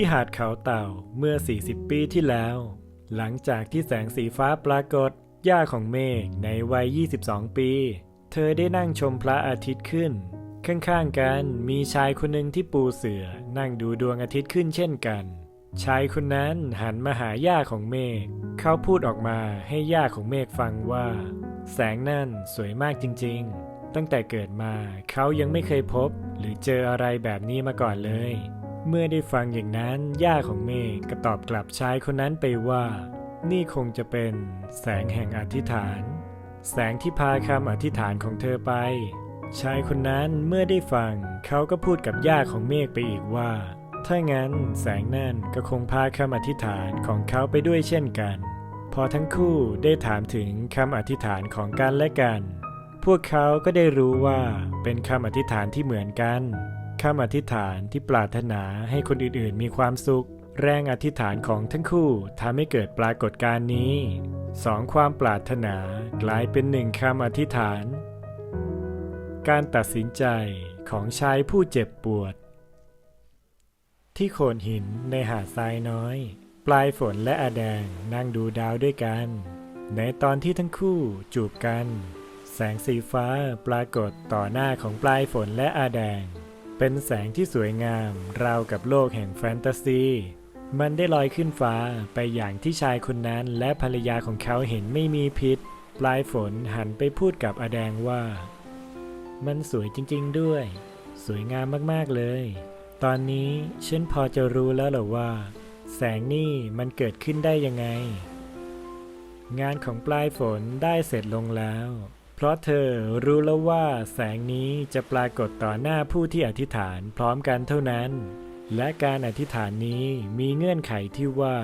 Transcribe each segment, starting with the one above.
ที่หาดเขาเต่าเมื่อ 40 ปีที่แล้ว หลังจากที่แสงสีฟ้าปรากฏย่าของเมฆในวัย 22 ปี เธอได้นั่งชมพระอาทิตย์ขึ้น ข้างๆกันมีชายคนหนึ่งที่ปูเสือนั่งดูดวงอาทิตย์ขึ้นเช่นกัน ชายคนนั้นหันมาหาย่าของเมฆเขาพูดออกมาให้ย่าของเมฆฟังว่า แสงนั่นสวยมากจริงๆ ตั้งแต่เกิดมาเขายังไม่เคยพบหรือเจออะไรแบบนี้มาก่อนเลย เมื่อได้ฟังอย่างนั้นย่าของเมฆก็ตอบกลับชายคนนั้นไปว่า นี่คงจะเป็นแสงแห่งอธิษฐาน แสงที่พาคำอธิษฐานของเธอไป ชายคนนั้นเมื่อได้ฟังเขาก็พูดกับย่าของเมฆไปอีกว่า ถ้างั้นแสงนั่นก็คงพาคำอธิษฐานของเขาไปด้วยเช่นกัน พอทั้งคู่ได้ถามถึงคำอธิษฐานของกันและกัน พวกเขาก็ได้รู้ว่าเป็นคำอธิษฐานที่เหมือนกัน คำอธิษฐานที่ปรารถนาให้คนอื่นๆ มีความสุข แรงอธิษฐานของทั้งคู่ทำให้เกิดปรากฏการณ์นี้สองความปรารถนากลายเป็นหนึ่งคำอธิษฐาน การตัดสินใจของชายผู้เจ็บปวด ที่โขดหินในหาดทรายน้อย ปลายฝนและอาแดงนั่งดูดาวด้วยกัน ในตอนที่ทั้งคู่จูบกัน แสงสีฟ้าปรากฏต่อหน้าของปลายฝนและอาแดง เป็นแสงที่สวยงาม ราวกับโลกแห่งแฟนตาซี มันได้ลอยขึ้นฟ้าไปอย่างที่ชายคนนั้นและภรรยาของเขาเห็นไม่มีพิษ ปลายฝนหันไปพูดกับอแดงว่า มันสวยจริงๆด้วย สวยงามมากๆเลย ตอนนี้ฉันพอจะรู้แล้วเหรอว่า แสงนี่มันเกิดขึ้นได้ยังไง งานของปลายฝนได้เสร็จลงแล้ว เพราะเธอรู้แล้วว่าแสงนี้จะปรากฏต่อหน้าผู้ที่อธิษฐานพร้อมกันเท่านั้น และการอธิษฐานนี้มีเงื่อนไขที่ว่า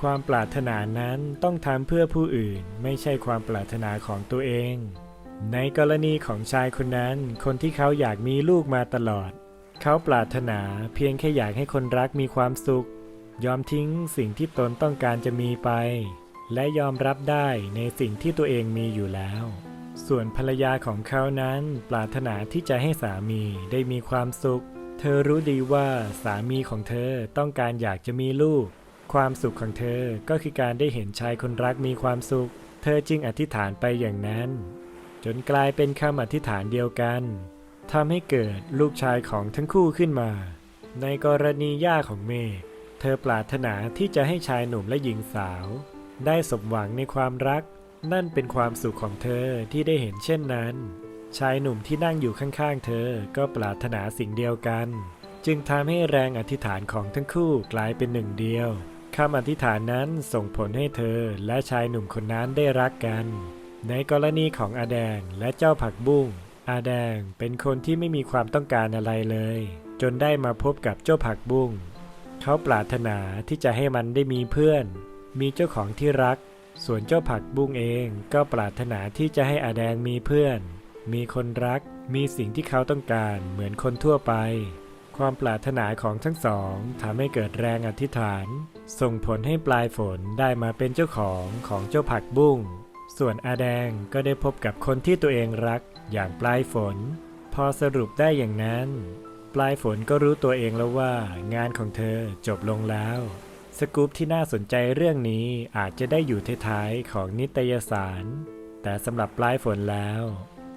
ความปรารถนานั้นต้องทำเพื่อผู้อื่นไม่ใช่ความปรารถนาของตัวเอง ในกรณีของชายคนนั้น คนที่เขาอยากมีลูกมาตลอด เขาปรารถนาเพียงแค่อยากให้คนรักมีความสุข ยอมทิ้งสิ่งที่ตนต้องการจะมีไป และยอมรับได้ในสิ่งที่ตัวเองมีอยู่แล้ว ส่วนภรรยาของเขานั้นปรารถนาที่จะให้สามีได้มีความสุข เธอรู้ดีว่าสามีของเธอต้องการอยากจะมีลูก ความสุขของเธอก็คือการได้เห็นชายคนรักมีความสุข เธอจึงอธิษฐานไปอย่างนั้น จนกลายเป็นคำอธิษฐานเดียวกันทำให้เกิดลูกชายของทั้งคู่ขึ้นมา ในกรณีย่าของเมฆเธอปรารถนาที่จะให้ชายหนุ่มและหญิงสาว ได้สมหวังในความรัก นั่นเป็นความสุขของเธอที่ได้เห็นเช่นนั้น ชายหนุ่มที่นั่งอยู่ข้างๆ เธอก็ปรารถนาสิ่งเดียวกัน จึงทำให้แรงอธิษฐานของทั้งคู่กลายเป็นหนึ่งเดียวคำอธิษฐานนั้นส่งผลให้เธอและชายหนุ่มคนนั้นได้รักกัน ในกรณีของอาแดงและเจ้าผักบุ้งอาแดงเป็นคนที่ไม่มีความต้องการอะไรเลย จนได้มาพบกับเจ้าผักบุ้งเขาปรารถนาที่จะให้มันได้มีเพื่อน มีเจ้าของที่รัก ส่วนเจ้าผักบุ้งเองก็ปรารถนาที่จะให้อาแดงมีเพื่อน มีคนรัก มีสิ่งที่เขาต้องการเหมือนคนทั่วไป ความปรารถนาของทั้งสองทำให้เกิดแรงอธิษฐาน ส่งผลให้ปลายฝนได้มาเป็นเจ้าของของเจ้าผักบุ้ง ส่วนอาแดงก็ได้พบกับคนที่ตัวเองรักอย่างปลายฝน พอสรุปได้อย่างนั้น ปลายฝนก็รู้ตัวเองแล้วว่างานของเธอจบลงแล้ว สกู๊ปที่น่าสนใจเรื่องนี้อาจจะได้อยู่ท้ายๆของนิตยสาร แต่สำหรับปลายฝนแล้ว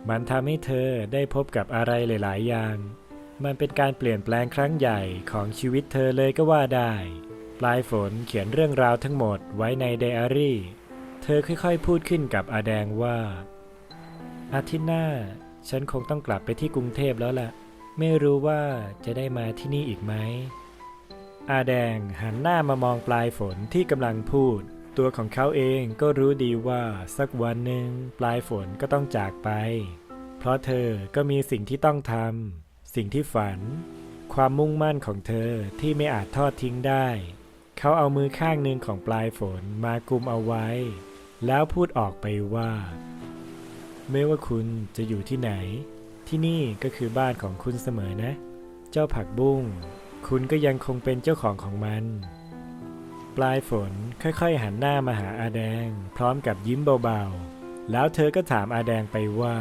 มันทำให้เธอได้พบกับอะไรหลาย ๆ อย่าง มันเป็นการเปลี่ยนแปลงครั้งใหญ่ของชีวิตเธอเลยก็ว่าได้ ปลายฝนเขียนเรื่องราวทั้งหมดไว้ในไดอารี่ เธอค่อยๆ พูดขึ้นกับอาแดงว่า อาทิตย์หน้า ฉันคงต้องกลับไปที่กรุงเทพแล้วล่ะ ไม่รู้ว่าจะได้มาที่นี่อีกไหม อาแดงหันหน้ามามองปลายฝนที่กำลังพูด ตัวของเขาเองก็รู้ดีว่าสักวันหนึ่งปลายฝนก็ต้องจากไป เพราะเธอก็มีสิ่งที่ต้องทำสิ่งที่ฝัน ความมุ่งมั่นของเธอที่ไม่อาจทอดทิ้งได้ เขาเอามือข้างหนึ่งของปลายฝนมากุมเอาไว้ แล้วพูดออกไปว่า ไม่ว่าคุณจะอยู่ที่ไหน ที่นี่ก็คือบ้านของคุณเสมอนะ เจ้าผักบุ้ง คุณก็ยังคงเป็นเจ้าของของมัน ปลายฝนค่อยๆหันหน้ามาหาอาแดง พร้อมกับยิ้มเบาๆ แล้วเธอก็ถามอาแดงไปว่า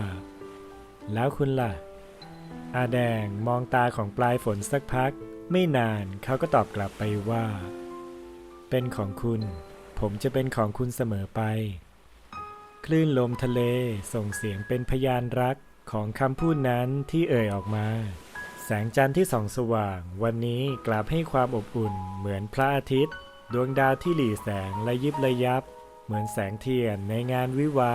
แล้วคุณล่ะ อาแดงมองตาของปลายฝนสักพัก ไม่นานเขาก็ตอบกลับไปว่า เป็นของคุณ ผมจะเป็นของคุณเสมอไป คลื่นลมทะเลส่งเสียงเป็นพยานรักของคำพูดนั้นที่เอ่ยออกมา แสงจันทร์ที่ส่องสว่าง วันนี้กลับให้ความอบอุ่น เหมือนพระอาทิตย์ ดวงดาวที่หลีแสงและยิบระยับ เหมือนแสงเทียนในงานวิวา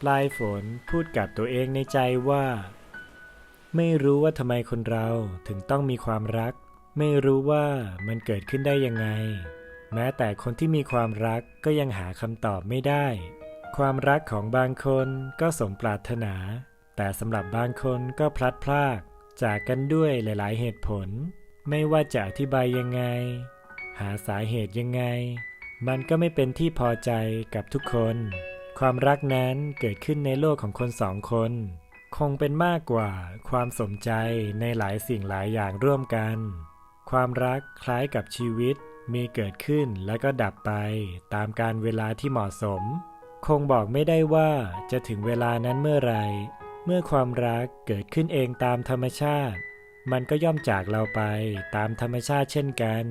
ปลายฝนพูดกับตัวเองในใจว่า ไม่รู้ว่าทำไมคนเราถึงต้องมีความรัก ไม่รู้ว่ามันเกิดขึ้นได้ยังไง แม้แต่คนที่มีความรักก็ยังหาคำตอบไม่ได้ ความรักของบางคนก็สมปรารถนา แต่สำหรับบางคนก็พลัดพราก จากกันด้วยหลาย ๆ เหตุผล ไม่ว่าจะอธิบายยังไง หาสาเหตุยังไง มันก็ไม่เป็นที่พอใจกับทุกคน ความรักนั้นเกิดขึ้นในโลกของคนสองคน คงเป็นมากกว่าความสมใจในหลายสิ่งหลายอย่างร่วมกัน ความรักคล้ายกับชีวิตมีเกิดขึ้นแล้วก็ดับไปตามการเวลาที่เหมาะสม คงบอกไม่ได้ว่าจะถึงเวลานั้นเมื่อไร เมื่อความรักเกิดขึ้นเองตามธรรมชาติ มันก็ย่อมจากเราไปตามธรรมชาติเช่นกัน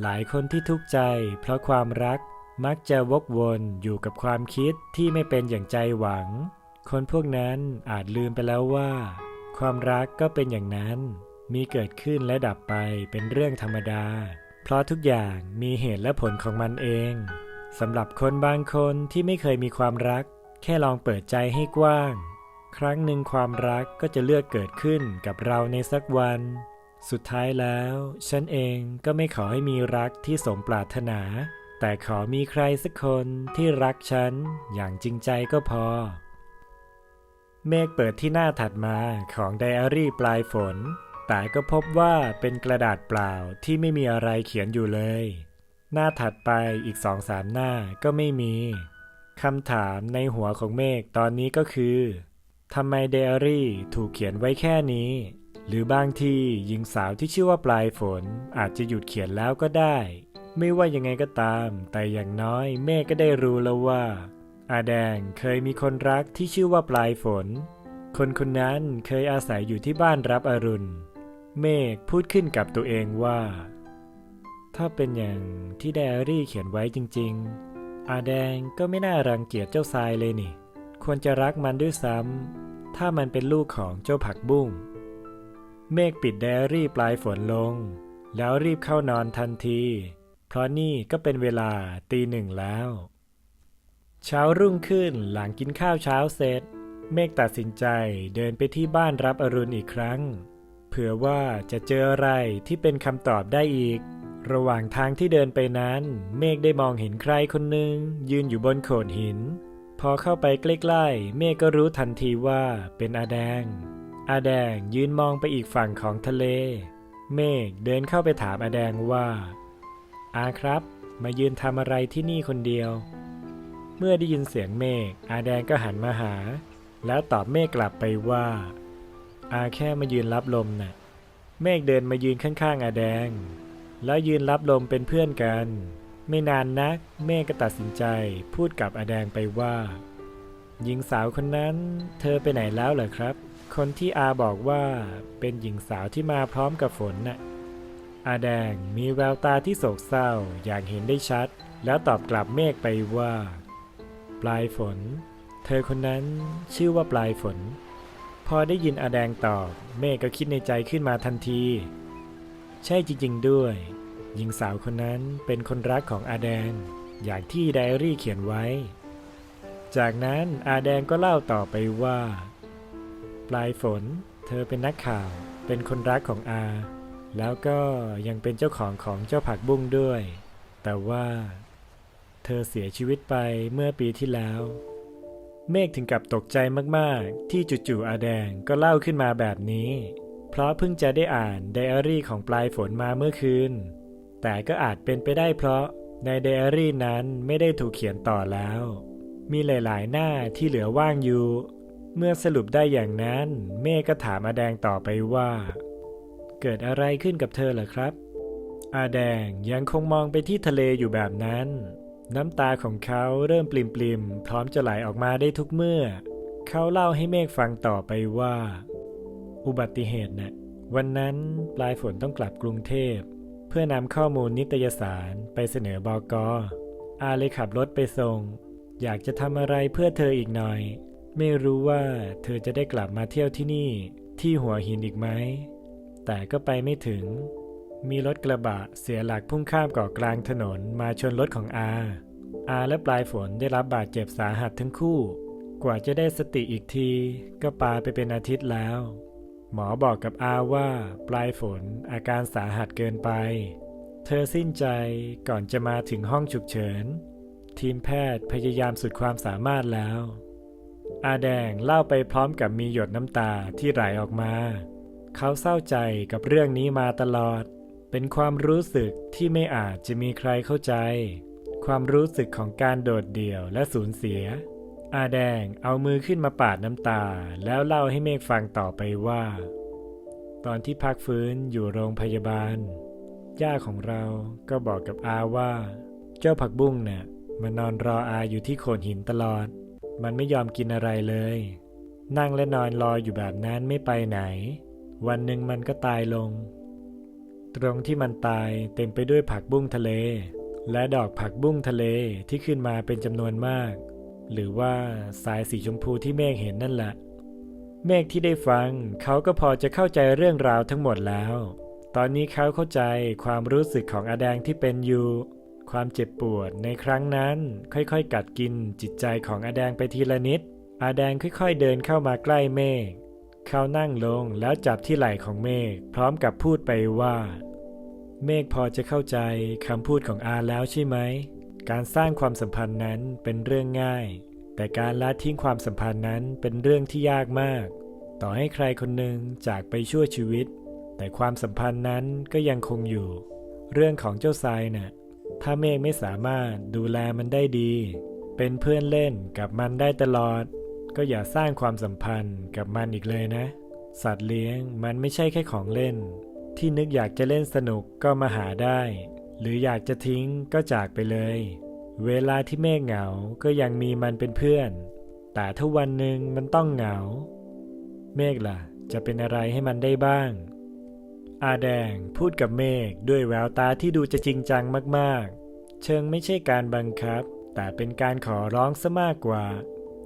หลายคนที่ทุกข์ใจ เพราะความรักมักจะวกวนอยู่กับความคิดที่ไม่เป็นอย่างใจหวัง คนพวกนั้นอาจลืมไปแล้วว่า ความรักก็เป็นอย่างนั้น มีเกิดขึ้นและดับไปเป็นเรื่องธรรมดา เพราะทุกอย่างมีเหตุและผลของมันเองสำหรับคนบางคนที่ไม่เคยมีความรัก แค่ลองเปิดใจให้กว้าง ครั้งหนึ่งความรักก็จะเลือกเกิดขึ้นกับเราในสักวัน สุดท้ายแล้ว ฉันเองก็ไม่ขอให้มีรักที่สมปรารถนา แต่ขอมีใครสักคนที่รักฉันอย่างจริงใจก็พอ เมฆเปิดที่หน้าถัดมาของไดอารี่ปลายฝน แต่ก็พบว่าเป็นกระดาษเปล่าที่ไม่มีอะไรเขียนอยู่เลย หน้าถัดไปอีกสองสามหน้าก็ไม่มีคำถามในหัวของเมฆตอนนี้ก็คือ ทำไมไดอารี่ถูกเขียนไว้แค่นี้ หรือบางทีหญิงสาวที่ชื่อว่าปลายฝนอาจจะหยุดเขียนแล้วก็ได้ ไม่ว่ายังไงก็ตาม แต่อย่างน้อยเมฆก็ได้รู้แล้วว่าอาแดงเคยมีคนรักที่ชื่อว่าปลายฝน คนคนนั้นเคยอาศัยอยู่ที่บ้านรับอรุณ เมฆพูดขึ้นกับตัวเองว่า ถ้าเป็นอย่างที่ไดอารี่เขียนไว้จริง ๆ อาแดงก็ไม่น่ารังเกียจเจ้าทรายเลยนี่ ควรจะรักมันด้วยซ้ำ ถ้ามันเป็นลูกของเจ้าผักบุ้ง เมฆปิดไดอารี่ปลายฝนลง แล้วรีบเข้านอนทันที เพราะนี่ก็เป็นเวลาตีหนึ่งแล้ว เช้ารุ่งขึ้นหลังกินข้าวเช้าเสร็จ เมฆตัดสินใจเดินไปที่บ้านรับอรุณอีกครั้ง เผื่อว่าจะเจออะไรที่เป็นคำตอบได้อีกระหว่างทางที่เดินไปนั้น เมฆได้มองเห็นใครคนหนึ่งยืนอยู่บนโขดหิน พอเข้าไปใกล้ๆ เมฆก็รู้ทันทีว่าเป็นอาแดง อาแดงยืนมองไปอีกฝั่งของทะเล เมฆเดินเข้าไปถามอาแดงว่า อาครับ มายืนทำอะไรที่นี่คนเดียว เมื่อได้ยินเสียงเมฆอาแดงก็หันมาหา แล้วตอบเมฆกลับไปว่า อาแค่มายืนรับลมน่ะ เมฆเดินมายืนข้างๆอาแดง แล้วยืนรับลมเป็นเพื่อนกัน ไม่นานนักเมฆก็ตัดสินใจพูดกับอาแดงไปว่า หญิงสาวคนนั้น เธอไปไหนแล้วเหรอครับ คนที่อาบอกว่าเป็นหญิงสาวที่มาพร้อมกับฝนน่ะอาแดงมีแววตาที่โศกเศร้าอย่างเห็นได้ชัด แล้วตอบกลับเมฆไปว่า ปลายฝน เธอคนนั้นชื่อว่าปลายฝน พอได้ยินอาแดงตอบ เมฆก็คิดในใจขึ้นมาทันที ใช่จริง ๆ ด้วย หญิงสาวคนนั้นเป็นคนรักของอาแดง อย่างที่ไดอารี่เขียนไว้ จากนั้นอาแดงก็เล่าต่อไปว่า ปลายฝนเธอเป็นนักข่าว เป็นคนรักของอา แล้วก็ยังเป็นเจ้าของของเจ้าผักบุ้งด้วย แต่ว่า เธอเสียชีวิตไปเมื่อปีที่แล้ว เมฆถึงกับตกใจมากๆ ที่จู่ๆอาแดงก็เล่าขึ้นมาแบบนี้ เพราะเพิ่งจะได้อ่านไดอารี่ของปลายฝนมาเมื่อคืน แต่ก็อาจเป็นไปได้เพราะในไดอารี่นั้นไม่ได้ถูกเขียนต่อแล้ว มีหลายๆ หน้าที่เหลือว่างอยู่ เมื่อสรุปได้อย่างนั้น เมฆก็ถามอาแดงต่อไปว่า เกิดอะไรขึ้นกับเธอเหรอครับ อาแดงยังคงมองไปที่ทะเลอยู่แบบนั้น น้ำตาของเขาเริ่มปริมๆพร้อมจะไหลออกมาได้ทุกเมื่อ เขาเล่าให้เมฆฟังต่อไปว่า อุบัติเหตุนะ่ะวันนั้นปลายฝนต้องกลับกรุงเทพ เพื่อนำข้อมูลนิตยสารไปเสนอบอกออาเลยขับรถไปส่ง อยากจะทำอะไรเพื่อเธออีกหน่อย ไม่รู้ว่าเธอจะได้กลับมาเที่ยวที่นี่ ที่หัวหินอีกไหม แต่ก็ไปไม่ถึง มีรถกระบะเสียหลักพุ่งข้ามเกาะกลางถนนมาชนรถของอาอาและปลายฝนได้รับบาดเจ็บสาหัสทั้งคู่ กว่าจะได้สติอีกที ก็ปาไปเป็นอาทิตย์แล้ว หมอบอกกับอาว่าปลายฝนอาการสาหัสเกินไป เธอสิ้นใจก่อนจะมาถึงห้องฉุกเฉิน ทีมแพทย์พยายามสุดความสามารถแล้ว อาแดงเล่าไปพร้อมกับมีหยดน้ำตาที่ไหลออกมา เขาเศร้าใจกับเรื่องนี้มาตลอด เป็นความรู้สึกที่ไม่อาจจะมีใครเข้าใจ ความรู้สึกของการโดดเดี่ยวและสูญเสีย อาแดงเอามือขึ้นมาปาดน้ำตา แล้วเล่าให้เมฆฟังต่อไปว่า ตอนที่พักฟื้นอยู่โรงพยาบาล ย่าของเราก็บอกกับอาว่า เจ้าผักบุ้งเนี่ยมานอนรออาอยู่ที่โขดหินตลอด มันไม่ยอมกินอะไรเลย นั่งและนอนรออยู่แบบนั้นไม่ไปไหน วันหนึ่งมันก็ตายลง ตรงที่มันตายเต็มไปด้วยผักบุ้งทะเล และดอกผักบุ้งทะเลที่ขึ้นมาเป็นจำนวนมาก หรือว่าสายสีชมพูที่เมฆเห็นนั่นแหละ เมฆที่ได้ฟังเขาก็พอจะเข้าใจเรื่องราวทั้งหมดแล้ว ตอนนี้เขาเข้าใจความรู้สึกของอาแดงที่เป็นอยู่ ความเจ็บปวดในครั้งนั้น ค่อยๆ กัดกินจิตใจของอาแดงไปทีละนิด อาแดงค่อยๆ เดินเข้ามาใกล้เมฆเขานั่งลงแล้วจับที่ไหล่ของเมฆพร้อมกับพูดไปว่า เมฆพอจะเข้าใจคำพูดของอาแล้วใช่ไหม การสร้างความสัมพันธ์นั้นเป็นเรื่องง่าย แต่การละทิ้งความสัมพันธ์นั้นเป็นเรื่องที่ยากมาก ต่อให้ใครคนหนึ่งจากไปชั่วชีวิต แต่ความสัมพันธ์นั้นก็ยังคงอยู่ เรื่องของเจ้าทรายน่ะถ้าเมฆไม่สามารถดูแลมันได้ดี เป็นเพื่อนเล่นกับมันได้ตลอด ก็อย่าสร้างความสัมพันธ์กับมันอีกเลยนะ สัตว์เลี้ยงมันไม่ใช่แค่ของเล่น ที่นึกอยากจะเล่นสนุกก็มาหาได้ หรืออยากจะทิ้งก็จากไปเลย เวลาที่เมฆเหงาก็ยังมีมันเป็นเพื่อน แต่ถ้าวันหนึ่งมันต้องเหงา เมฆล่ะ จะเป็นอะไรให้มันได้บ้าง อาแดงพูดกับเมฆด้วยแววตาที่ดูจะจริงจังมากๆ เชิงไม่ใช่การบังคับ แต่เป็นการขอร้องซะมากกว่า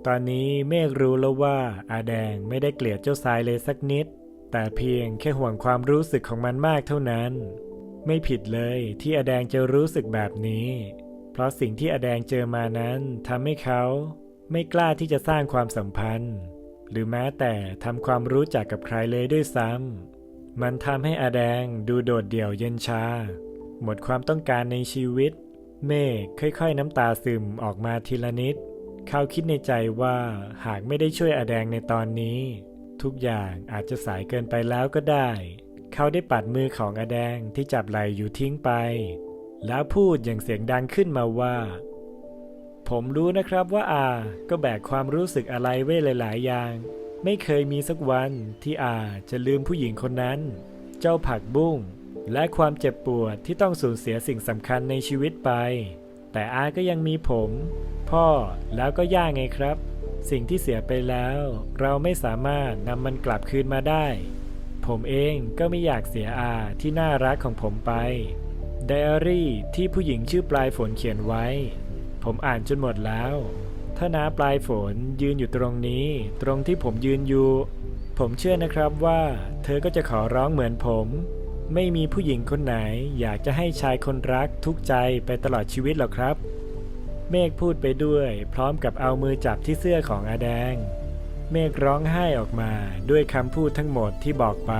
ตอนนี้เมฆรู้แล้วว่า อาแดงไม่ได้เกลียดเจ้าทรายเลยสักนิด แต่เพียงแค่ห่วงความรู้สึกของมันมากเท่านั้น ไม่ผิดเลยที่อาแดงจะรู้สึกแบบนี้ เพราะสิ่งที่อาแดงเจอมานั้นทำให้เขาไม่กล้าที่จะสร้างความสัมพันธ์ หรือแม้แต่ทำความรู้จักกับใครเลยด้วยซ้ำมันทำให้อาแดงดูโดดเดี่ยวเย็นชา หมดความต้องการในชีวิต เมฆค่อยๆน้ำตาซึมออกมาทีละนิด เขาคิดในใจว่าหากไม่ได้ช่วยอาแดงในตอนนี้ ทุกอย่างอาจจะสายเกินไปแล้วก็ได้ เขาได้ปัดมือของอาแดงที่จับไหล่อยู่ทิ้งไป แล้วพูดอย่างเสียงดังขึ้นมาว่า ผมรู้นะครับว่าอา ก็แบกความรู้สึกอะไรไว้หลาย ๆ อย่าง ไม่เคยมีสักวันที่อาจะลืมผู้หญิงคนนั้น เจ้าผักบุ้งและความเจ็บปวดที่ต้องสูญเสียสิ่งสำคัญในชีวิตไป แต่อาก็ยังมีผม พ่อแล้วก็ย่าไงครับ สิ่งที่เสียไปแล้ว เราไม่สามารถนำมันกลับคืนมาได้ ผมเองก็ไม่อยากเสียอาที่น่ารักของผมไป ไดอารี่ที่ผู้หญิงชื่อปลายฝนเขียนไว้ ผมอ่านจนหมดแล้ว ถ้าน้าปลายฝนยืนอยู่ตรงนี้ ตรงที่ผมยืนอยู่ ผมเชื่อนะครับว่า เธอก็จะขอร้องเหมือนผม ไม่มีผู้หญิงคนไหน อยากจะให้ชายคนรักทุกใจไปตลอดชีวิตหรอกครับ เมฆพูดไปด้วย พร้อมกับเอามือจับที่เสื้อของอาแดง เมฆร้องไห้ออกมาด้วยคำพูดทั้งหมดที่บอกไป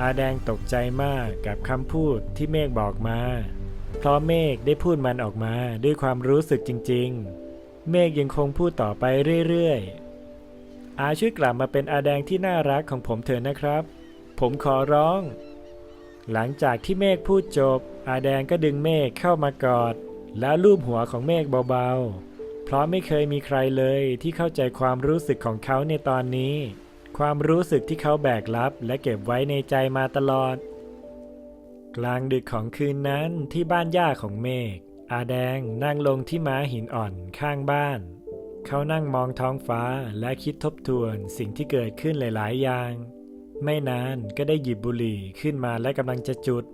อาแดงตกใจมากกับคำพูดที่เมฆบอกมา เพราะเมฆได้พูดมันออกมาด้วยความรู้สึกจริง ๆ เมฆยังคงพูดต่อไปเรื่อยๆ อาช่วยกลับมาเป็นอาแดงที่น่ารักของผมเถอะนะครับ ผมขอร้อง หลังจากที่เมฆพูดจบ อาแดงก็ดึงเมฆเข้ามากอด แล้วลูบหัวของเมฆเบาๆ เพราะไม่เคยมีใครเลยที่เข้าใจความรู้สึกของเขาในตอนนี้ ความรู้สึกที่เขาแบกรับและเก็บไว้ในใจมาตลอด กลางดึกของคืนนั้นที่บ้านย่าของเมฆอาแดงนั่งลงที่ม้าหินอ่อนข้างบ้าน เขานั่งมองท้องฟ้าและคิดทบทวนสิ่งที่เกิดขึ้นหลาย ๆ อย่าง ไม่นานก็ได้หยิบบุหรี่ขึ้นมาและกำลังจะจุด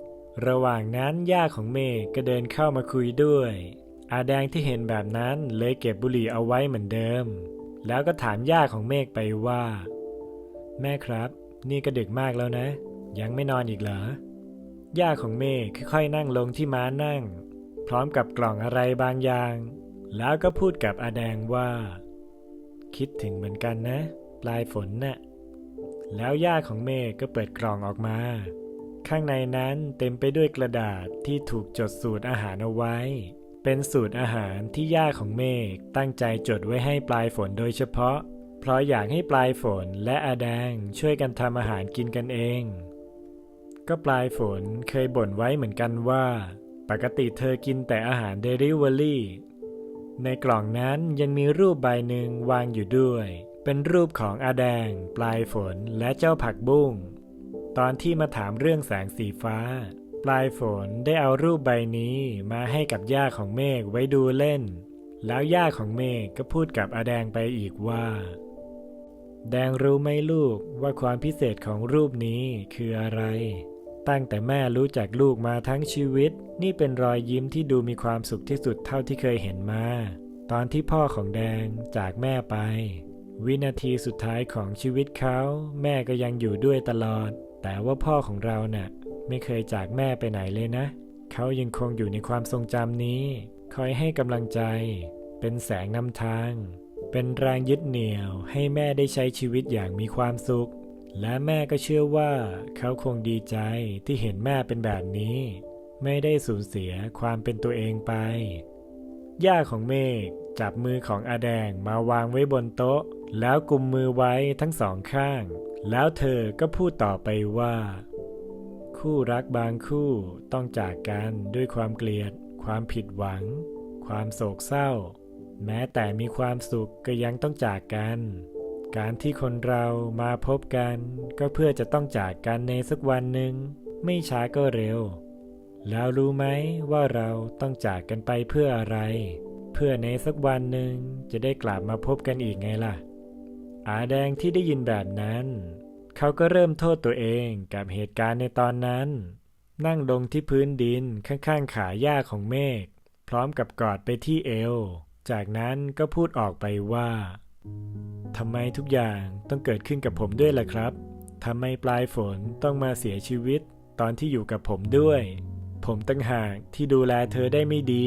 ระหว่างนั้นย่าของเมฆก็เดินเข้ามาคุยด้วย อาแดงที่เห็นแบบนั้นเลยเก็บบุหรี่เอาไว้เหมือนเดิม แล้วก็ถามย่าของเมฆไปว่า แม่ครับ นี่ก็ดึกมากแล้วนะ ยังไม่นอนอีกเหรอย่าของเมฆค่อยๆนั่งลงที่ม้านั่ง พร้อมกับกล่องอะไรบางอย่าง แล้วก็พูดกับอาแดงว่า คิดถึงเหมือนกันนะ ปลายฝนน่ะแล้วย่าของเมฆก็เปิดกล่องออกมา ข้างในนั้นเต็มไปด้วยกระดาษที่ถูกจดสูตรอาหารเอาไว้ เป็นสูตรอาหารที่ย่าของเมฆตั้งใจจดไว้ให้ปลายฝนโดยเฉพาะ เพราะอยากให้ปลายฝนและอาแดงช่วยกันทำอาหารกินกันเอง ก็ปลายฝนเคยบ่นไว้เหมือนกันว่า ปกติเธอกินแต่อาหารเดลิเวอรี่ในกล่องนั้นยังมีรูปใบหนึ่งวางอยู่ด้วย เป็นรูปของอาแดง ปลายฝนและเจ้าผักบุ้งตอนที่มาถามเรื่องแสงสีฟ้า ปลายฝนได้เอารูปใบนี้มาให้กับย่าของเมฆไว้ดูเล่น แล้วย่าของเมฆก็พูดกับอาแดงไปอีกว่า แดงรู้ไหมลูกว่าความพิเศษของรูปนี้คืออะไร ตั้งแต่แม่รู้จักลูกมาทั้งชีวิต นี่เป็นรอยยิ้มที่ดูมีความสุขที่สุดเท่าที่เคยเห็นมา ตอนที่พ่อของแดงจากแม่ไป วินาทีสุดท้ายของชีวิตเขา แม่ก็ยังอยู่ด้วยตลอด แต่ว่าพ่อของเราน่ะ ไม่เคยจากแม่ไปไหนเลยนะ เขายังคงอยู่ในความทรงจำนี้ คอยให้กำลังใจ เป็นแสงนำทาง เป็นแรงยึดเหนี่ยวให้แม่ได้ใช้ชีวิตอย่างมีความสุข และแม่ก็เชื่อว่า เขาคงดีใจที่เห็นแม่เป็นแบบนี้ ไม่ได้สูญเสียความเป็นตัวเองไป ย่าของเมฆจับมือของอาแดงมาวางไว้บนโต๊ะ แล้วกุมมือไว้ทั้งสองข้าง แล้วเธอก็พูดต่อไปว่า คู่รักบางคู่ต้องจากกันด้วยความเกลียด ความผิดหวัง ความโศกเศร้า แม้แต่มีความสุขก็ยังต้องจากกัน การที่คนเรามาพบกัน ก็เพื่อจะต้องจากกันในสักวันหนึ่ง ไม่ช้าก็เร็ว แล้วรู้ไหมว่าเราต้องจากกันไปเพื่ออะไร เพื่อในสักวันหนึ่งจะได้กลับมาพบกันอีกไงล่ะ อาแดงที่ได้ยินแบบนั้น เขาก็เริ่มโทษตัวเองกับเหตุการณ์ในตอนนั้น นั่งลงที่พื้นดินข้างๆขาหญ้าของเมฆพร้อมกับกอดไปที่เอว จากนั้นก็พูดออกไปว่าทำไมทุกอย่างต้องเกิดขึ้นกับผมด้วยล่ะครับทำไมปลายฝนต้องมาเสียชีวิตตอนที่อยู่กับผมด้วย ผมตั้งหากที่ดูแลเธอได้ไม่ดี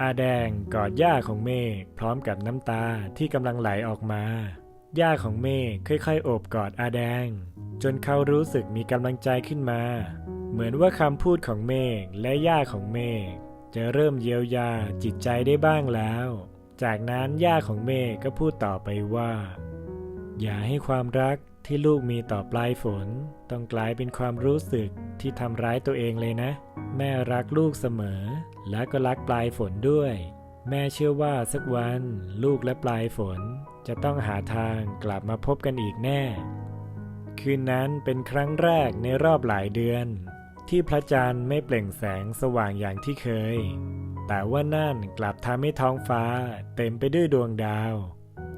อาแดงกอดย่าของเมฆพร้อมกับน้ำตาที่กำลังไหลออกมา ย่าของเมฆค่อยๆ โอบกอดอาแดง จนเขารู้สึกมีกำลังใจขึ้นมา เหมือนว่าคำพูดของเมฆและย่าของเมฆจะเริ่มเยียวยาจิตใจได้บ้างแล้ว จากนั้นย่าของเมฆก็พูดต่อไปว่า อย่าให้ความรักที่ลูกมีต่อปลายฝน ต้องกลายเป็นความรู้สึกที่ทำร้ายตัวเองเลยนะ แม่รักลูกเสมอ และก็รักปลายฝนด้วย แม่เชื่อว่าสักวันลูกและปลายฝนจะต้องหาทางกลับมาพบกันอีกแน่ คืนนั้นเป็นครั้งแรกในรอบหลายเดือน ที่พระจันทร์ไม่เปล่งแสงสว่างอย่างที่เคย แต่ว่านั่นกลับทำให้ท้องฟ้าเต็มไปด้วยดวงดาว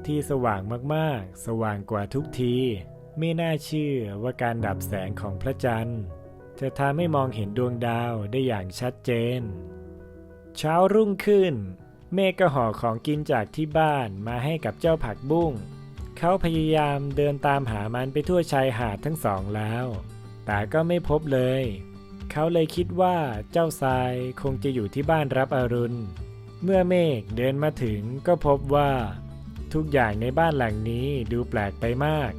ที่สว่างมากๆ สว่างกว่าทุกที ไม่น่าเชื่อว่าการดับแสงของพระจันทร์ จะทำให้มองเห็นดวงดาวได้อย่างชัดเจน เช้ารุ่งขึ้น เมฆก็ห่อของกินจากที่บ้านมาให้กับเจ้าผักบุ้ง เขาพยายามเดินตามหามันไปทั่วชายหาดทั้งสองแล้ว แต่ก็ไม่พบเลย เขาเลยคิดว่าเจ้าทรายคงจะอยู่ที่บ้านรับอรุณ เมื่อเมฆเดินมาถึงก็พบว่า ทุกอย่างในบ้านหลังนี้ดูแปลกไปมาก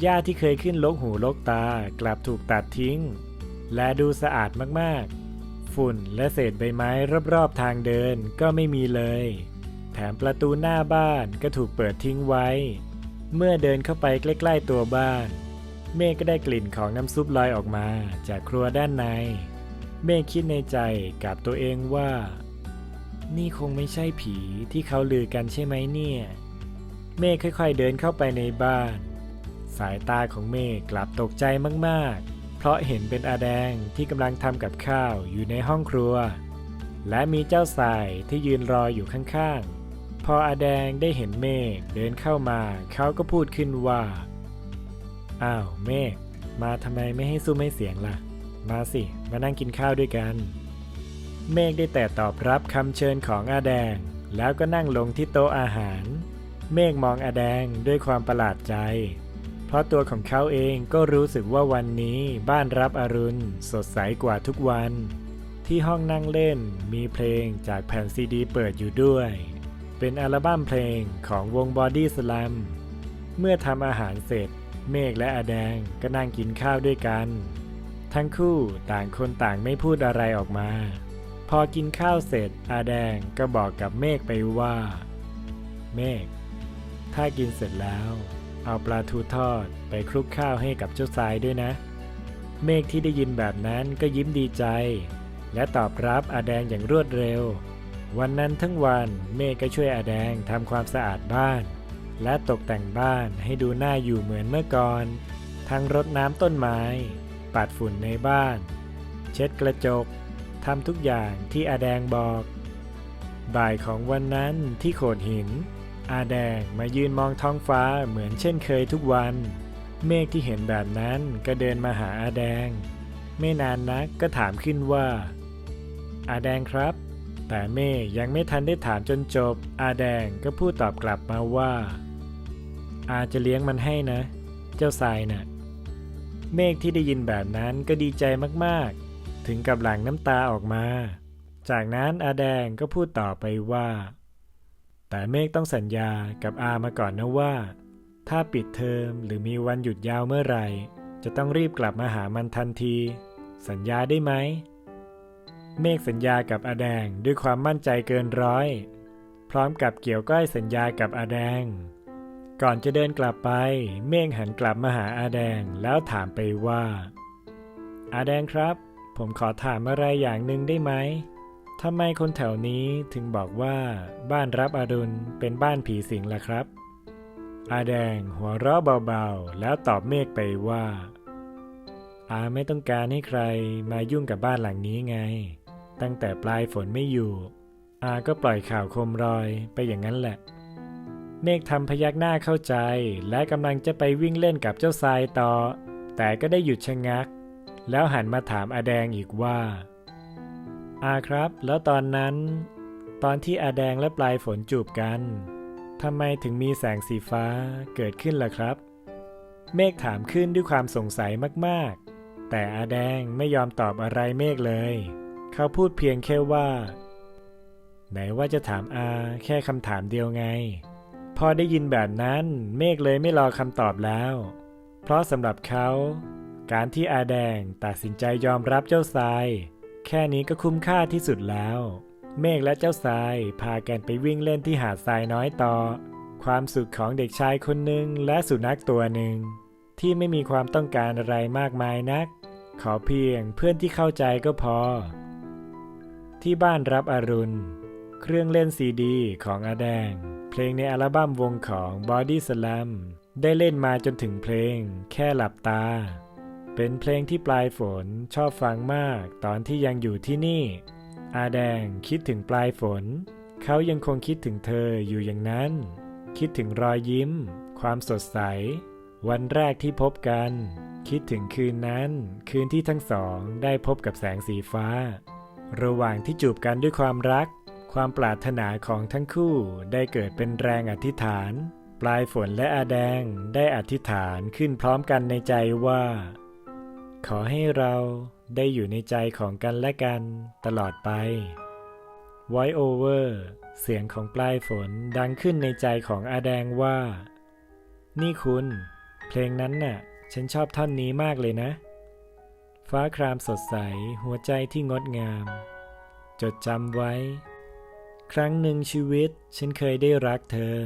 หญ้าที่เคยขึ้นลกหูลกตากลับถูกตัดทิ้ง และดูสะอาดมากๆ ฝุ่นและเศษใบไม้รอบๆทางเดินก็ไม่มีเลย แถมประตูหน้าบ้านก็ถูกเปิดทิ้งไว้ เมื่อเดินเข้าไปใกล้ๆตัวบ้าน เมฆก็ได้กลิ่นของน้ำซุปลอยออกมาจากครัวด้านใน เมฆคิดในใจกับตัวเองว่า นี่คงไม่ใช่ผีที่เขาลือกันใช่ไหมเนี่ย เมฆค่อยๆเดินเข้าไปในบ้าน สายตาของเมฆกลับตกใจมากๆ เพราะเห็นเป็นอาแดงที่กำลังทำกับข้าวอยู่ในห้องครัว และมีเจ้าสายที่ยืนรออยู่ข้างๆ พออาแดงได้เห็นเมฆเดินเข้ามาเขาก็พูดขึ้นว่า อ้าวเมฆมาทำไมไม่ให้ซุ้มให้เสียงล่ะ มาสิมานั่งกินข้าวด้วยกัน เมฆได้แต่ตอบรับคำเชิญของอาแดง แล้วก็นั่งลงที่โต๊ะอาหาร เมฆมองอาแดงด้วยความประหลาดใจ เพราะตัวของเขาเองก็รู้สึกว่าวันนี้บ้านรับอรุณ สดใสกว่าทุกวัน ที่ห้องนั่งเล่นมีเพลงจากแผ่นซีดีเปิดอยู่ด้วย เป็นอัลบั้มเพลงของวงบอดี้ส a ัมเมื่อทำอาหารเสร็จ เมฆและอาแดงก็นั่งกินข้าวด้วยกัน ทั้งคู่ต่างคนต่างไม่พูดอะไรออกมา พอกินข้าวเสร็จอาแดงก็บอกกับเมฆไปว่า เมฆถ้ากินเสร็จแล้ว เอาปลาทูทอดไปคลุกข้าวให้กับเจ้าทรายด้วยนะ เมฆที่ได้ยินแบบนั้นก็ยิ้มดีใจ และตอบรับอาแดงอย่างรวดเร็ว วันนั้นทั้งวันเมฆก็ช่วยอาแดงทำความสะอาดบ้าน และตกแต่งบ้านให้ดูน่าอยู่เหมือนเมื่อก่อน ทั้งรดน้ำต้นไม้ ปัดฝุ่นในบ้าน เช็ดกระจกทำทุกอย่างที่อาแดงบอก บ่ายของวันนั้นที่โขดหิน อาแดงมายืนมองท้องฟ้าเหมือนเช่นเคยทุกวัน เมฆที่เห็นแบบนั้นก็เดินมาหาอาแดง ไม่นานนักก็ถามขึ้นว่า อาแดงครับ แต่เมฆยังไม่ทันได้ถามจนจบ อาแดงก็พูดตอบกลับมาว่า อาจะเลี้ยงมันให้นะ เจ้าทรายน่ะ เมฆที่ได้ยินแบบนั้นก็ดีใจมากๆ ถึงกับหลั่งน้ำตาออกมา จากนั้นอาแดงก็พูดต่อไปว่า แต่เมฆต้องสัญญากับอามาก่อนนะว่า ถ้าปิดเทอมหรือมีวันหยุดยาวเมื่อไหร่ จะต้องรีบกลับมาหามันทันที สัญญาได้ไหม เมฆสัญญากับอาแดงด้วยความมั่นใจเกินร้อย พร้อมกับเกี่ยวก้อยสัญญากับอาแดง ก่อนจะเดินกลับไป เมฆหันกลับมาหาอาแดงแล้วถามไปว่า อาแดงครับ ผมขอถามอะไรอย่างหนึ่งได้ไหม ทำไมคนแถวนี้ถึงบอกว่าบ้านรับอรุณเป็นบ้านผีสิงล่ะครับ อาแดงหัวเราะเบาๆ แล้วตอบเมฆไปว่า อาไม่ต้องการให้ใครมายุ่งกับบ้านหลังนี้ไง ตั้งแต่ปลายฝนไม่อยู่ อาก็ปล่อยข่าวโคมรอยไปอย่างนั้นแหละ เมฆทำพยักหน้าเข้าใจ และกำลังจะไปวิ่งเล่นกับเจ้าทรายต่อ แต่ก็ได้หยุดชะงัก แล้วหันมาถามอาแดงอีกว่า อาครับ แล้วตอนนั้น ตอนที่อาแดงและปลายฝนจูบกันทำไมถึงมีแสงสีฟ้าเกิดขึ้นล่ะครับ เมฆถามขึ้นด้วยความสงสัยมากๆ แต่อาแดงไม่ยอมตอบอะไรเมฆเลย เขาพูดเพียงแค่ว่า ไหนว่าจะถามอาแค่คำถามเดียวไง พอได้ยินแบบนั้นเมฆเลยไม่รอคำตอบแล้ว เพราะสำหรับเขา การที่อาแดงตัดสินใจยอมรับเจ้าทราย แค่นี้ก็คุ้มค่าที่สุดแล้ว เมฆและเจ้าทรายพากันไปวิ่งเล่นที่หาดทรายน้อยต่อ ความสุขของเด็กชายคนหนึ่งและสุนัขตัวหนึ่ง ที่ไม่มีความต้องการอะไรมากมายนัก ขอเพียงเพื่อนที่เข้าใจก็พอ ที่บ้านรับอรุณ เครื่องเล่นซีดีของอาแดง เพลงในอัลบั้มวงของ Body Slam ได้เล่นมาจนถึงเพลง แค่หลับตา เป็นเพลงที่ปลายฝนชอบฟังมากตอนที่ยังอยู่ที่นี่ อาแดงคิดถึงปลายฝน เขายังคงคิดถึงเธออยู่อย่างนั้น คิดถึงรอยยิ้ม ความสดใส วันแรกที่พบกัน คิดถึงคืนนั้น คืนที่ทั้งสองได้พบกับแสงสีฟ้า ระหว่างที่จูบกันด้วยความรัก ความปรารถนาของทั้งคู่ได้เกิดเป็นแรงอธิษฐาน ปลายฝนและอาแดงได้อธิษฐานขึ้นพร้อมกันในใจว่า ขอให้เราได้อยู่ในใจของกันและกันตลอดไป Voice over เสียงของปลายฝนดังขึ้นในใจของอาแดงว่า นี่คุณ เพลงนั้นน่ะ ฉันชอบท่อนนี้มากเลยนะ ฟ้าครามสดใสหัวใจที่งดงาม จดจำไว้ ครั้งหนึ่งชีวิตฉันเคยได้รักเธอ